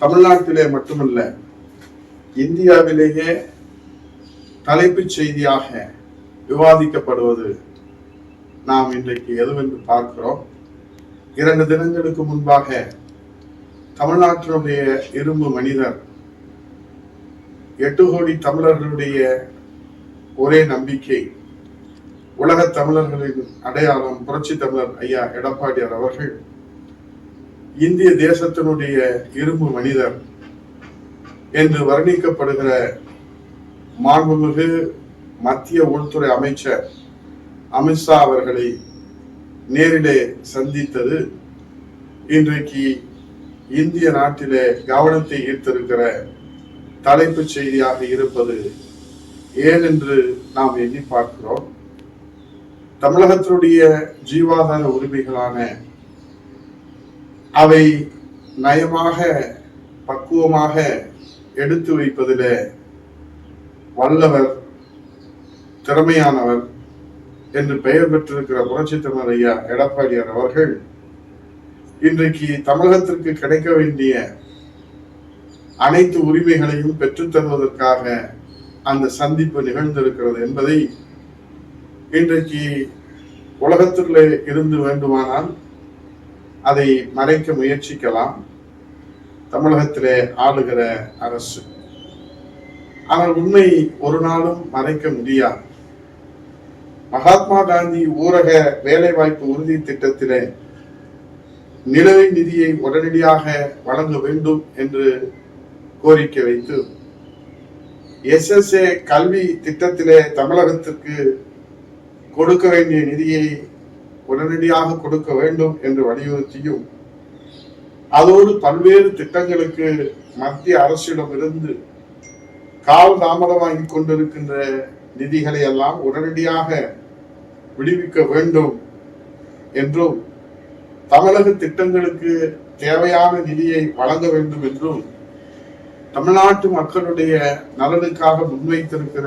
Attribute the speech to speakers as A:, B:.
A: தமிழ்நாட்டிலே மட்டுமல்ல இந்தியாவிலேயே தலைப்புச் செய்தியாக விவாதிக்கப்படுவது நாம் இன்றைக்கு எதுவென்று பார்க்கிறோம். இரண்டு தினங்களுக்கு முன்பாக தமிழ்நாட்டினுடைய இரும்பு மனிதர் எட்டு கோடி தமிழர்களுடைய ஒரே நம்பிக்கை உலக தமிழர்களின் அடையாளம் புரட்சி தமிழர் ஐயா எடப்பாடியார் அவர்கள். இந்திய தேசத்தினுடைய இரும்பு மனிதர் என்று வர்ணிக்கப்படுகிற மாண்புமிகு மத்திய உள்துறை அமைச்சர் அமித்ஷா அவர்களை நேரிலே சந்தித்தது இன்றைக்கு இந்திய நாட்டிலே கவனத்தை ஈர்த்திருக்கிற தலைப்புச் செய்தியாக இருப்பது ஏன் என்று நாம் எண்ணி பார்க்கிறோம். தமிழகத்தினுடைய ஜீவாதார உரிமைகளான அவை நயமாக பக்குவமாக எடுத்து வைப்பதில் வல்லவர் திறமையானவர் என்று பெயர் பெற்றிருக்கிற புரட்சி தமிழர் ஐயா எடப்பாடியார் அவர்கள் இன்றைக்கு தமிழகத்திற்கு கிடைக்க வேண்டிய அனைத்து உரிமைகளையும் பெற்றுத்தருவதற்காக அந்த சந்திப்பு நிகழ்ந்திருக்கிறது என்பதை இன்றைக்கு உலகத்திலே இருந்து வேண்டுமானால் அதை மறைக்க முயற்சிக்கலாம். தமிழகத்திலே ஆளுகிற அரசு. ஆனால் உண்மை ஒரு நாளும் மறைக்க முடியாது. மகாத்மா காந்தி ஊரக வேலைவாய்ப்பு உறுதி திட்டத்திலே நிலவை நிதியை உடனடியாக வழங்க வேண்டும் என்று கோரிக்கை வைத்து எஸ்எஸ்ஏ கல்வி திட்டத்திலே தமிழகத்திற்கு கொடுக்க வேண்டிய நிதியை உடனடியாக கொடுக்க வேண்டும் என்று வலியுறுத்தியும் அதோடு பல்வேறு திட்டங்களுக்கு மத்திய அரசிடமிருந்து கால் தாமதமாகி கொண்டிருக்கின்ற நிதிகளை எல்லாம் உடனடியாக விடுவிக்க வேண்டும் என்றும் தமிழக திட்டங்களுக்கு தேவையான நிதியை வழங்க வேண்டும் என்றும் தமிழ்நாட்டு மக்களுடைய நலனுக்காக முன்வைத்திருக்கிற